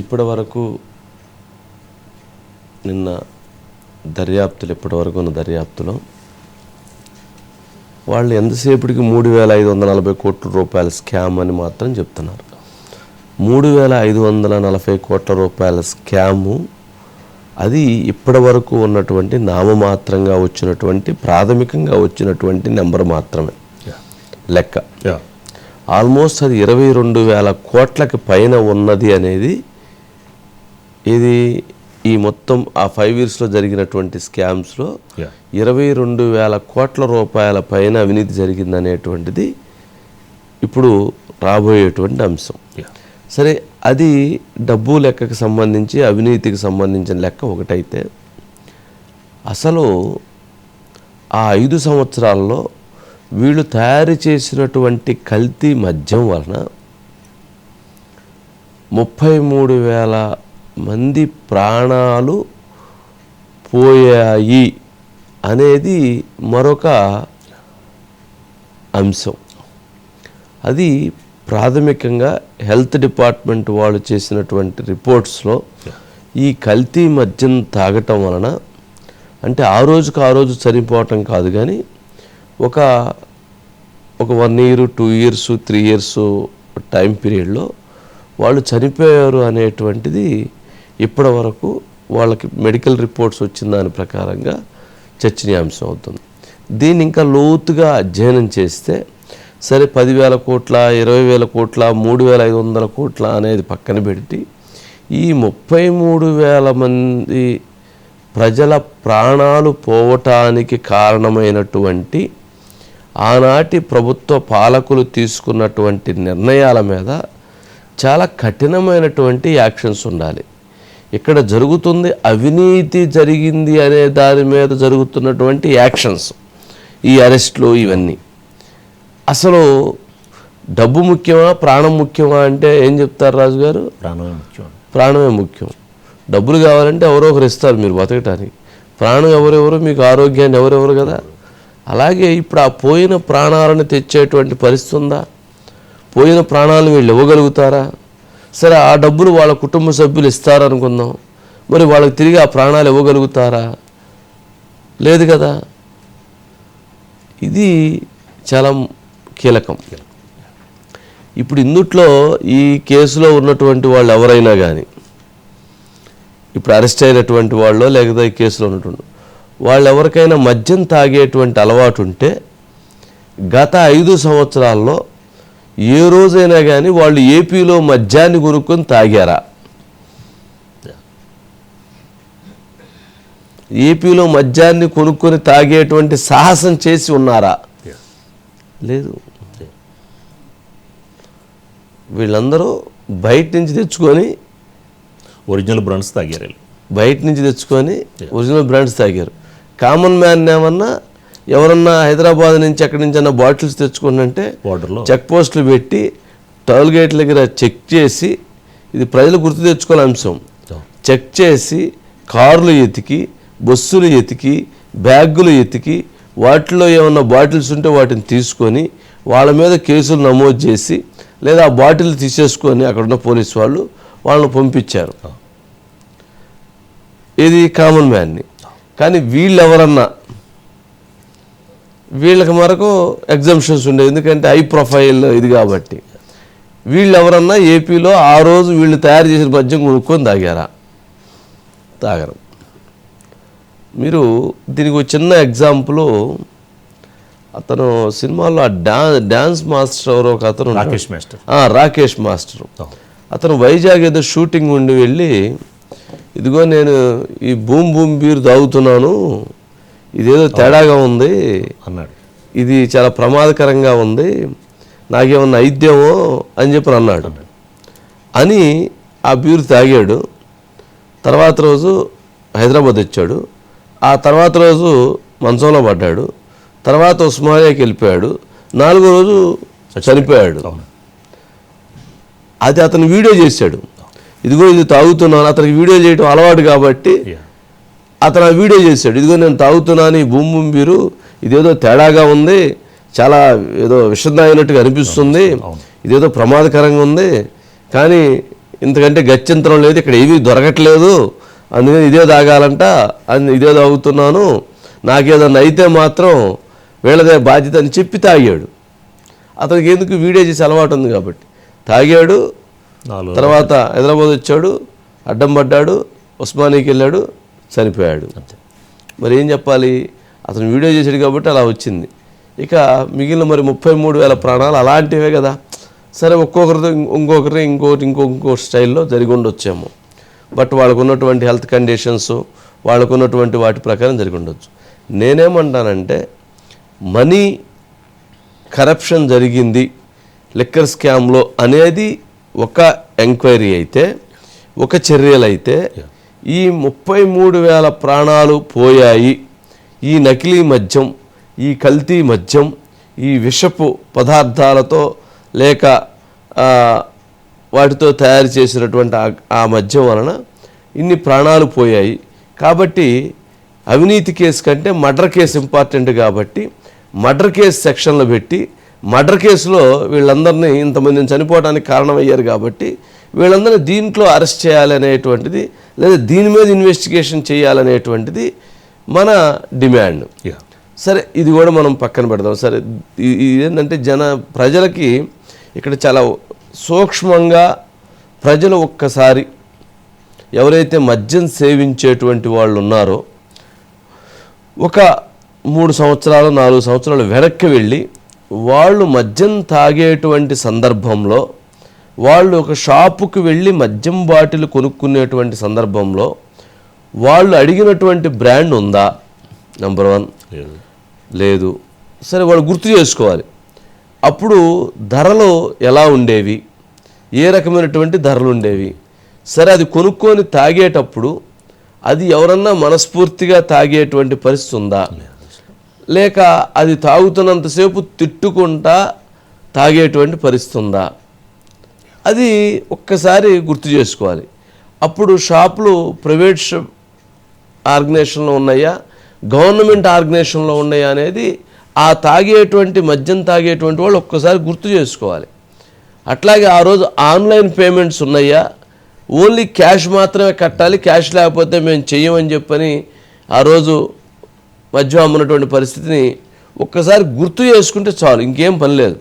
ఇప్పటి వరకు నిన్న దర్యాప్తులు ఇప్పటి వరకు ఉన్న దర్యాప్తులో వాళ్ళు ఎంతసేపటికి మూడు వేల ఐదు వందల నలభై కోట్ల రూపాయల స్కామ్ అని మాత్రం చెప్తున్నారు. మూడు వేల ఐదు వందల నలభై కోట్ల రూపాయల స్కాము అది ఇప్పటి వరకు ఉన్నటువంటి నామమాత్రంగా వచ్చినటువంటి ప్రాథమికంగా వచ్చినటువంటి నెంబర్ మాత్రమే. లెక్క. ఆల్మోస్ట్ అది ఇరవై రెండు వేల కోట్లకి పైన ఉన్నది అనేది ఇది ఈ మొత్తం ఆ ఫైవ్ ఇయర్స్లో జరిగినటువంటి స్కామ్స్లో ఇరవై రెండు వేల కోట్ల రూపాయల పైన అవినీతి జరిగిందనేటువంటిది ఇప్పుడు రాబోయేటువంటి అంశం. సరే అది డబ్బు లెక్కకు సంబంధించి అవినీతికి సంబంధించిన లెక్క ఒకటైతే అసలు ఆ ఐదు సంవత్సరాల్లో వీళ్ళు తయారు చేసినటువంటి కల్తీ మద్యం వలన ముప్పై మూడు వేల మంది ప్రాణాలు పోయాయి అనేది మరొక అంశం. అది ప్రాథమికంగా హెల్త్ డిపార్ట్మెంట్ వాళ్ళు చేసినటువంటి రిపోర్ట్స్లో ఈ కల్తీ మద్యం తాగటం వలన అంటే ఆ రోజుకు ఆ రోజు చనిపోవటం కాదు కానీ ఒక ఒక one year two years three years time పీరియడ్లో వాళ్ళు చనిపోయారు అనేటువంటిది ఇప్పటి వరకు వాళ్ళకి మెడికల్ రిపోర్ట్స్ వచ్చిన దాని ప్రకారంగా చర్చనీయాంశం అవుతుంది. దీన్ని ఇంకా లోతుగా అధ్యయనం చేస్తే సరే పదివేల కోట్ల ఇరవై వేల కోట్ల మూడు వేల ఐదు వందల కోట్ల అనేది పక్కన పెట్టి ఈ ముప్పై మూడు వేల మంది ప్రజల ప్రాణాలు పోవటానికి కారణమైనటువంటి ఆనాటి ప్రభుత్వ పాలకులు తీసుకున్నటువంటి నిర్ణయాల మీద చాలా కఠినమైనటువంటి యాక్షన్స్ ఉండాలి. ఇక్కడ జరుగుతుంది అవినీతి జరిగింది అనే దాని మీద జరుగుతున్నటువంటి యాక్షన్స్ ఈ అరెస్ట్లు ఇవన్నీ. అసలు డబ్బు ముఖ్యమా ప్రాణం ముఖ్యమా అంటే ఏం చెప్తారు రాజు గారు ప్రాణమే ముఖ్యం ప్రాణమే ముఖ్యం. డబ్బులు కావాలంటే ఎవరో ఒకరు ఇస్తారు మీరు బతకటానికి. ప్రాణం ఎవరెవరు? మీకు ఆరోగ్యాన్ని ఎవరెవరు కదా? అలాగే ఇప్పుడు ఆ పోయిన ప్రాణాలను తెచ్చేటువంటి పరిస్థితి ఉందా? పోయిన ప్రాణాలను వీళ్ళు ఇవ్వగలుగుతారా? సరే ఆ డబ్బులు వాళ్ళ కుటుంబ సభ్యులు ఇస్తారనుకుందాం. మరి వాళ్ళకి తిరిగి ఆ ప్రాణాలు ఇవ్వగలుగుతారా? లేదు కదా? ఇది చాలా కీలకం. ఇప్పుడు ఇందుట్లో ఈ కేసులో ఉన్నటువంటి వాళ్ళు ఎవరైనా కానీ ఇప్పుడు అరెస్ట్ అయినటువంటి వాళ్ళు లేకపోతే ఈ కేసులో ఉన్నటువంటి వాళ్ళు ఎవరికైనా మద్యం తాగేటువంటి అలవాటు ఉంటే గత ఐదు సంవత్సరాల్లో ఏ రోజైనా కానీ వాళ్ళు ఏపీలో మద్యాన్ని కొనుక్కొని తాగారా? ఏపీలో మద్యాన్ని కొనుక్కొని తాగేటువంటి సాహసం చేసి ఉన్నారా? లేదు. వీళ్ళందరూ బయట నుంచి తెచ్చుకొని ఒరిజినల్ బ్రాండ్స్ తాగారు. బయట నుంచి తెచ్చుకొని ఒరిజినల్ బ్రాండ్స్ తాగారు. కామన్ మ్యాన్ ఏమన్నా ఎవరన్నా హైదరాబాద్ నుంచి ఎక్కడి నుంచి అన్న బాటిల్స్ తెచ్చుకుంటే బార్డర్లో చెక్ పోస్టులు పెట్టి టోల్ గేట్ల దగ్గర చెక్ చేసి ఇది ప్రజలు గుర్తు తెచ్చుకోవాలి అంశం. చెక్ చేసి కార్లు ఎతికి బస్సులు ఎతికి బ్యాగులు ఎతికి వాటిలో ఏమన్నా బాటిల్స్ ఉంటే వాటిని తీసుకొని వాళ్ళ మీద కేసులు నమోదు చేసి లేదా ఆ బాటిల్ తీసేసుకొని అక్కడ ఉన్న పోలీస్ వాళ్ళు వాళ్ళని పంపించారు. ఇది కామన్ మ్యాన్ని కానీ వీళ్ళు ఎవరన్నా వీళ్ళకి మరకు ఎగ్జామ్షన్స్ ఉండేవి. ఎందుకంటే హై ప్రొఫైల్ ఇది కాబట్టి. వీళ్ళు ఎవరన్నా ఏపీలో ఆ రోజు వీళ్ళు తయారు చేసిన మద్యం కొనుక్కొని తాగారా? తాగరు. మీరు దీనికి ఒక చిన్న ఎగ్జాంపుల్ అతను సినిమాలో ఆ డా డాన్స్ మాస్టర్ ఎవరో ఒక అతను. రాకేష్ మాస్టర్. రాకేష్ మాస్టర్. అతను వైజాగ్ ఏదో షూటింగ్ ఉండి వెళ్ళి ఇదిగో నేను ఈ బూమ్ బూమ్ బీర్ తాగుతున్నాను ఇదేదో తేడాగా ఉంది. అన్నాడు. ఇది చాలా ప్రమాదకరంగా ఉంది నాకేమన్నా అయిద్దేమో అని చెప్పి అన్నాడు. అని ఆ బీరు తాగాడు. తర్వాత రోజు హైదరాబాద్ వచ్చాడు. ఆ తర్వాత రోజు మంచంలో పడ్డాడు. తర్వాత ఉస్మానియాకి వెళ్ళిపోయాడు. నాలుగో రోజు చనిపోయాడు. అది అతను వీడియో చేశాడు. ఇదిగో ఇది తాగుతున్నాను అతనికి వీడియో చేయడం అలవాటు కాబట్టి అతను వీడియో చేశాడు. ఇదిగో నేను తాగుతున్నాను ఈ బూమ్ బీరు ఇదేదో తేడాగా ఉంది చాలా ఏదో విషదాయినట్టుగా అనిపిస్తుంది. ఇదేదో ప్రమాదకరంగా ఉంది కానీ ఇంతకంటే గత్యంతరం లేదు ఇక్కడ ఏమీ దొరకట్లేదు అందుకని ఇదే తాగాలంట అని ఇదే తాగుతున్నాను నాకేదన్నా అయితే మాత్రం వీళ్ళదే బాధ్యత అని చెప్పి తాగాడు. అతనికి ఎందుకు వీడియో చేసి అలవాటు ఉంది కాబట్టి. తాగాడు తర్వాత హైదరాబాద్ వచ్చాడు అడ్డం పడ్డాడు ఉస్మానీకి వెళ్ళాడు చనిపోయాడు. మరి ఏం చెప్పాలి? అతను వీడియో చేశాడు కాబట్టి అలా వచ్చింది. ఇక మిగిలిన మరి ముప్పై మూడు వేల ప్రాణాలు అలాంటివే కదా. సరే ఒక్కొక్కరితో ఇంకొకరి ఇంకోటి ఇంకో ఇంకో స్టైల్లో జరిగి ఉండొచ్చేమో. బట్ వాళ్ళకు ఉన్నటువంటి హెల్త్ కండిషన్స్ వాళ్ళకు ఉన్నటువంటి వాటి ప్రకారం జరిగి ఉండొచ్చు. నేనేమంటానంటే మనీ కరప్షన్ జరిగింది లిక్కర్ స్కామ్లో అనేది ఒక ఎంక్వైరీ అయితే ఒక చర్యలు అయితే ఈ ముప్పై మూడు వేల ప్రాణాలు పోయాయి. ఈ నకిలీ మద్యం ఈ కల్తీ మద్యం ఈ విషపు పదార్థాలతో లేక వాటితో తయారు చేసినటువంటి ఆ మద్యం వలన ఇన్ని ప్రాణాలు పోయాయి. కాబట్టి అవినీతి కేసు కంటే మర్డర్ కేసు ఇంపార్టెంట్ కాబట్టి మర్డర్ కేసు సెక్షన్లో పెట్టి మర్డర్ కేసులో వీళ్ళందరినీ ఇంతమందిని చనిపోవడానికి కారణమయ్యారు కాబట్టి వీళ్ళందరినీ దీంట్లో అరెస్ట్ చేయాలనేటువంటిది లేదా దీని మీద ఇన్వెస్టిగేషన్ చేయాలనేటువంటిది మన డిమాండ్. సరే ఇది కూడా మనం పక్కన పెడదాం. సరే ఏంటంటే జన ప్రజలకి ఇక్కడ చాలా సూక్ష్మంగా ప్రజలు ఒక్కసారి ఎవరైతే మద్యం సేవించేటువంటి వాళ్ళు ఉన్నారో ఒక మూడు సంవత్సరాలు నాలుగు సంవత్సరాలు వెనక్కి వెళ్ళి వాళ్ళు మద్యం తాగేటువంటి సందర్భంలో వాళ్ళు ఒక షాపుకి వెళ్ళి మద్యం బాటిల్ కొనుక్కునేటువంటి సందర్భంలో వాళ్ళు అడిగినటువంటి బ్రాండ్ ఉందా? నెంబర్ వన్ లేదు. సరే వాళ్ళు గుర్తు చేసుకోవాలి. అప్పుడు ధరలు ఎలా ఉండేవి? ఏ రకమైనటువంటి ధరలు ఉండేవి? సరే అది కొనుక్కొని తాగేటప్పుడు అది ఎవరన్నా మనస్ఫూర్తిగా తాగేటువంటి పరిస్థితి ఉందా? లేక అది తాగుతున్నంతసేపు తిట్టుకుంటా తాగేటువంటి పరిస్థితి ఉందా? అది ఒక్కసారి గుర్తు చేసుకోవాలి. అప్పుడు షాపులు ప్రైవేట్ ఆర్గనైజేషన్లో ఉన్నాయా? గవర్నమెంట్ ఆర్గనైజేషన్లో ఉన్నాయా అనేది ఆ తాగేటువంటి మద్యం తాగేటువంటి వాళ్ళు ఒక్కసారి గుర్తు చేసుకోవాలి. అట్లాగే ఆ రోజు ఆన్లైన్ పేమెంట్స్ ఉన్నాయా? ఓన్లీ క్యాష్ మాత్రమే కట్టాలి క్యాష్ లేకపోతే మేము చెయ్యమని చెప్పని ఆ రోజు మద్యం అమ్మునటువంటి పరిస్థితిని ఒక్కసారి గుర్తు చేసుకుంటే చాలు ఇంకేం పని లేదు.